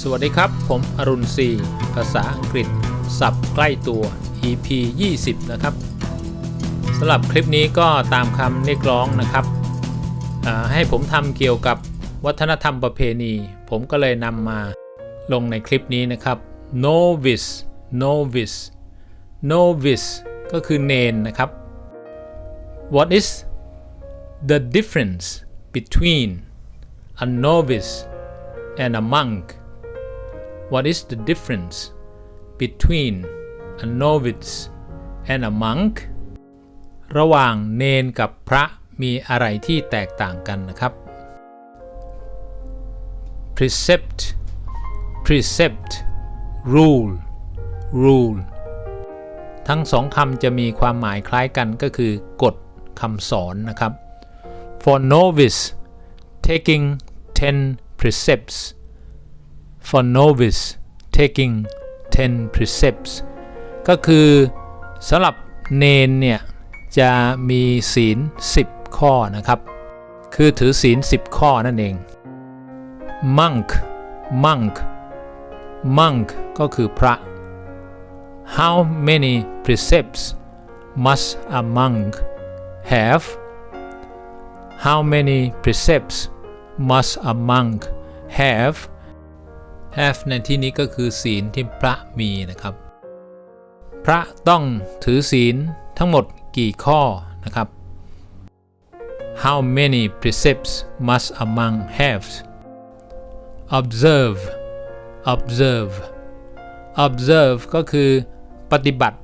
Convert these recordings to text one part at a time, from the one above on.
สวัสดีครับ ผมอรุณศรีภาษาอังกฤษศัพท์ใกล้ตัว EP 20 นะครับสำหรับคลิปนี้ก็ตามคำเรียกร้องนะครับให้ผมทำเกี่ยวกับวัฒนธรรมประเพณี ผมก็เลยนำมาลงในคลิปนี้นะครับ novice novice novice ก็คือเนนนะครับ What is the difference between a novice and a monk What is the difference between a novice and a monk ระหว่างเนนกับพระมีอะไรที่แตกต่างกันนะครับ precept precept rule rule ทั้งสองคำจะมีความหมายคล้ายกันก็คือกฎคำสอนนะครับ for novice taking 10 precepts for novice taking 10 precepts ก็คือสำหรับเนนเนี่ย จะมีศีล 10 ข้อนะครับ คือถือศีล 10 ข้อนั่นเอง monk monk monk ก็คือพระ how many precepts must a monk have how many precepts must a monk have have ในที่นี้ก็คือศีลที่พระมีนะครับ พระต้องถือศีลทั้งหมดกี่ข้อนะครับ How many precepts must a monk have observe observe observe ก็คือปฏิบัติ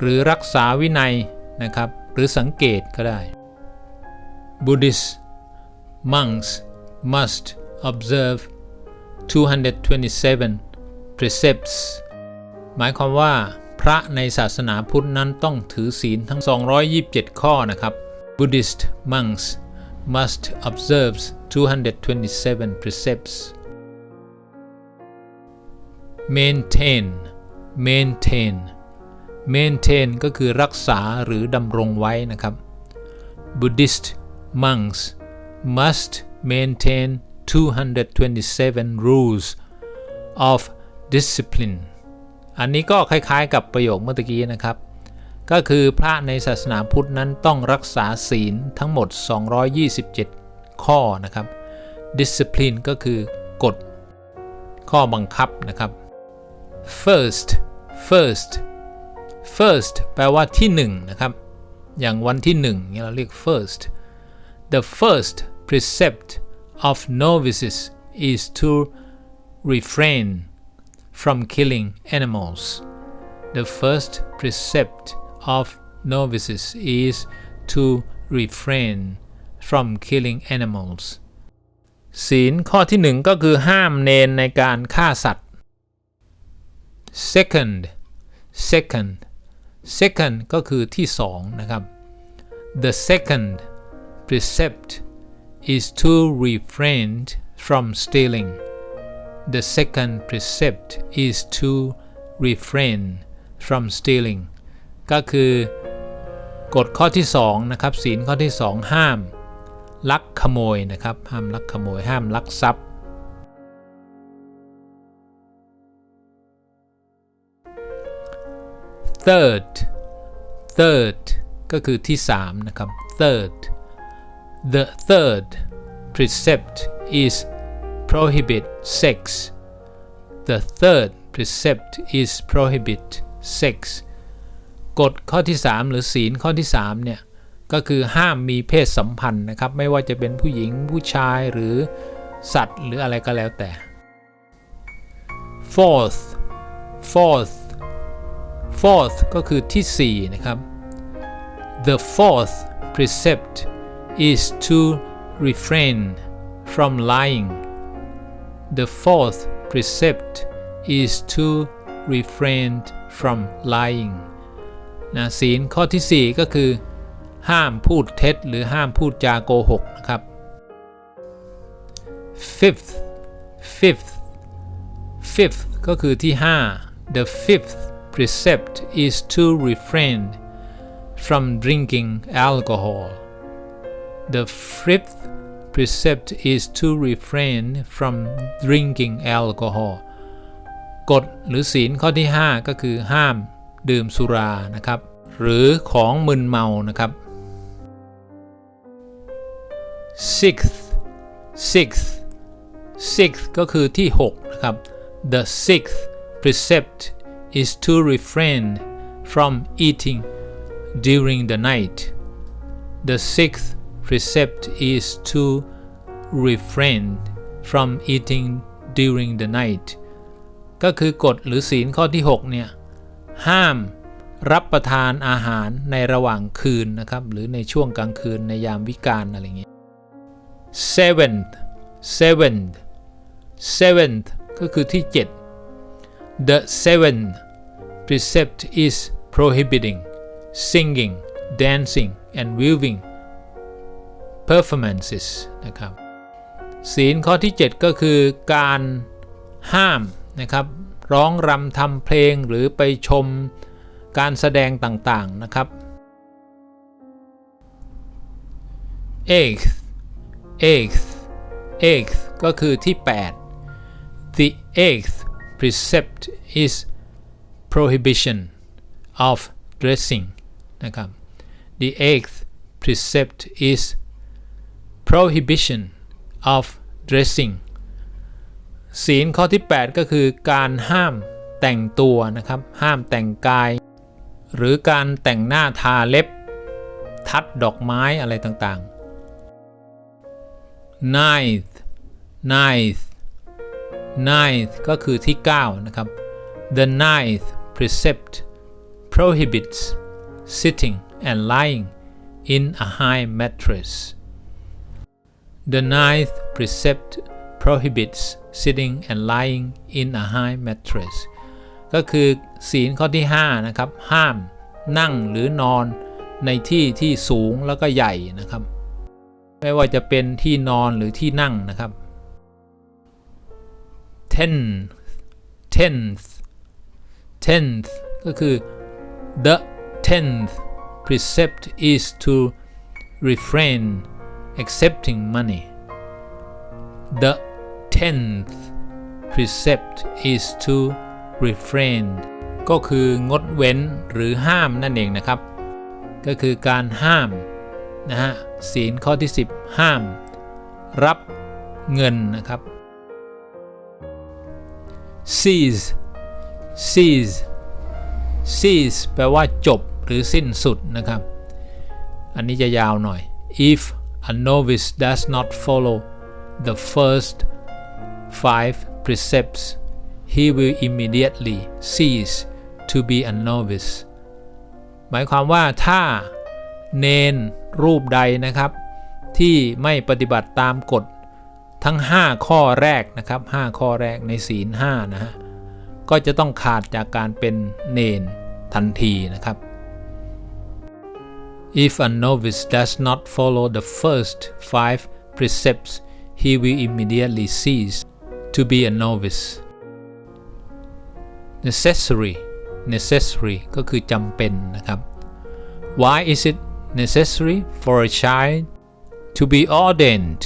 หรือรักษาวินัยนะครับ หรือสังเกตก็ได้ Buddhist monks must observe 227 precepts หมายความว่าพระในศาสนาพุทธนั้นต้องถือศีลทั้ง 227 ข้อนะครับ Buddhist monks must observe 227 precepts maintain maintain maintain ก็คือรักษาหรือดำรงไว้นะครับ Buddhist monks must maintain 227 rules of discipline อันนี้ก็คล้ายๆกับประโยคเมื่อกี้นะครับ ก็คือพระในศาสนาพุทธนั้นต้องรักษาศีลทั้งหมด 227 ข้อนะครับ discipline ก็คือกฎข้อบังคับนะครับ first first first แปลว่าที่หนึ่งนะครับ อย่างวันที่หนึ่งเนี่ยเราเรียก first the first precept of novices is to refrain from killing animals. The first precept of novices is to refrain from killing animals. ศีลข้อที่หนึ่งก็คือห้ามเนนในการฆ่าสัตว์ second second second ก็คือที่สองนะครับ the second precept is to refrain from stealing the second precept is to refrain from stealing ก็คือกฎข้อที่2นะครับศีลข้อที่ 2 ห้าม ลักขโมยนะครับ ห้ามลักขโมย ห้ามลักทรัพย์ third third ก็คือที่3นะครับ third the third precept is prohibit sex. The third precept is prohibit sex. กฎข้อที่ 3 หรือศีลข้อที่3เนี่ยก็คือห้ามมีเพศสัมพันธ์นะครับ ไม่ว่าจะเป็นผู้หญิงผู้ชายหรือสัตว์หรืออะไรก็แล้วแต่ fourth fourth fourth ก็คือที่ 4 นะครับ the fourth precept is to refrain from lying The fourth precept is to refrain from lying นะศีลข้อที่ 4 ก็คือ ห้ามพูดเท็จหรือห้ามพูดจาโกหกนะครับ fifth fifth fifth ก็คือที่ 5 the fifth precept is to refrain from drinking alcohol the fifth precept is to refrain from drinking alcohol กฎหรือศีลข้อที่ 5 ก็คือห้ามดื่มสุรานะครับ หรือของมึนเมานะครับ sixth sixth sixth ก็คือที่ 6 นะครับ the sixth precept is to refrain from eating during the night the sixth precept is to refrain from eating during the night ก็คือกฎหรือศีลข้อที่ 6 เนี่ย ห้ามรับประทานอาหารในระหว่างคืนนะครับ หรือในช่วงกลางคืนในยามวิกาลอะไรเงี้ย seventh seventh seventh ก็คือที่ 7 the seventh precept is prohibiting singing dancing and viewing performances นะครับ ศีลข้อที่ 7 ก็คือการห้ามนะครับ ร้องรำทำเพลงหรือไปชมการแสดงต่างๆนะครับ eighth eighth eighth ก็คือที่ 8 the eighth precept is prohibition of dressing นะครับ the eighth precept is prohibition of dressing ศีลข้อที่ 8 ก็คือการห้ามแต่งตัวนะครับ ห้ามแต่งกาย หรือการแต่งหน้าทาเล็บ ทัดดอกไม้อะไรต่างๆ ninth ninth ninth ก็คือที่ 9 นะครับ the ninth precept prohibits sitting and lying in a high mattress the ninth precept prohibits sitting and lying in a high mattress ก็คือศีลข้อที่ 5 นะครับ ห้ามนั่งหรือนอนในที่ที่สูงแล้วก็ใหญ่นะครับ ไม่ว่าจะเป็นที่นอนหรือที่นั่งนะครับ tenth tenth tenth ก็คือ the tenth precept is to refrain accepting money the tenth precept is to refrain ก็คืองดเว้นหรือห้ามนั่นเองนะครับ ก็คือการห้ามนะฮะศีลข้อที่ 10 ห้าม รับเงินนะครับ cease cease cease แปลว่าจบหรือสิ้นสุดนะครับ อันนี้จะยาวหน่อย if a novice does not follow the first five precepts he will immediately cease to be a novice หมายความว่าถ้าเนนรูปใดนะครับ ที่ไม่ปฏิบัติตามกฎทั้ง 5 ข้อแรกนะครับ 5 ข้อแรกในศีล5นะฮะก็จะต้องขาดจากการเป็นเนนทันทีนะครับ If a novice does not follow the first five precepts he will immediately cease to be a novice necessary necessary ก็คือจำเป็นนะครับ Why is it necessary for a child to be ordained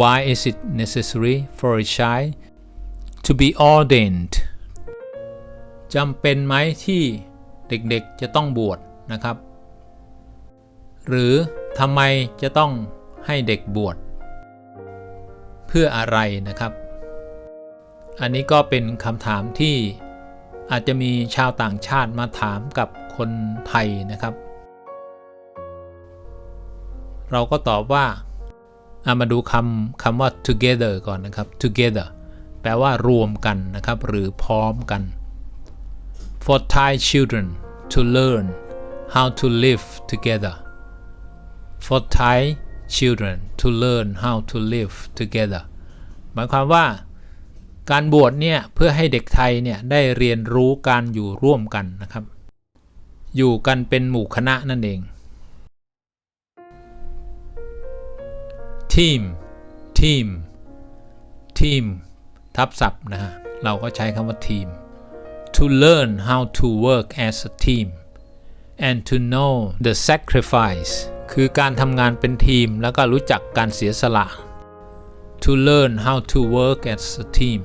Why is it necessary for a child to be ordained จำเป็นไหมที่เด็กๆจะต้องบวชนะครับ หรือทำไมจะต้องให้เด็กบวชเพื่ออะไรนะครับ อันนี้ก็เป็นคำถามที่อาจจะมีชาวต่างชาติมาถามกับคนไทยนะครับ เราก็ตอบว่าามาดูคำคำว่า together ก่อนนะครับ together แปลว่ารวมกันนะครับ หรือพร้อมกัน for Thai children to learn how to live together for Thai children to learn how to live together หมายความว่าการบวชเนี่ยเพื่อให้เด็กไทยเนี่ยได้เรียนรู้การอยู่ร่วมกันนะครับ อยู่กันเป็นหมู่คณะนั่นเอง ทีม ทีม ทีม ทับศัพท์นะฮะเราก็ใช้คำว่าทีม to learn how to work as a team and to know the sacrifice คือการทำงานเป็นทีมแล้วก็รู้จักการเสียสละ to learn how to work as a team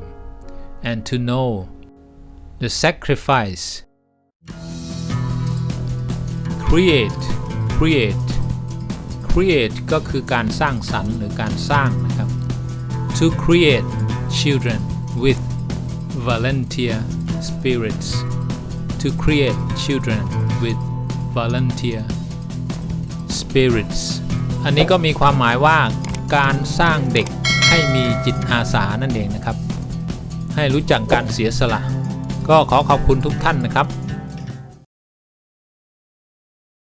and to know the sacrifice create create create ก็คือการสร้างสรรค์หรือการสร้างนะครับ to create children with volunteer spirits to create children with volunteer spirits อันนี้ก็มีความหมายว่าการสร้างเด็กให้มีจิตอาสานั่นเองนะครับ ให้รู้จักการเสียสละ ก็ขอขอบคุณทุกท่านนะครับ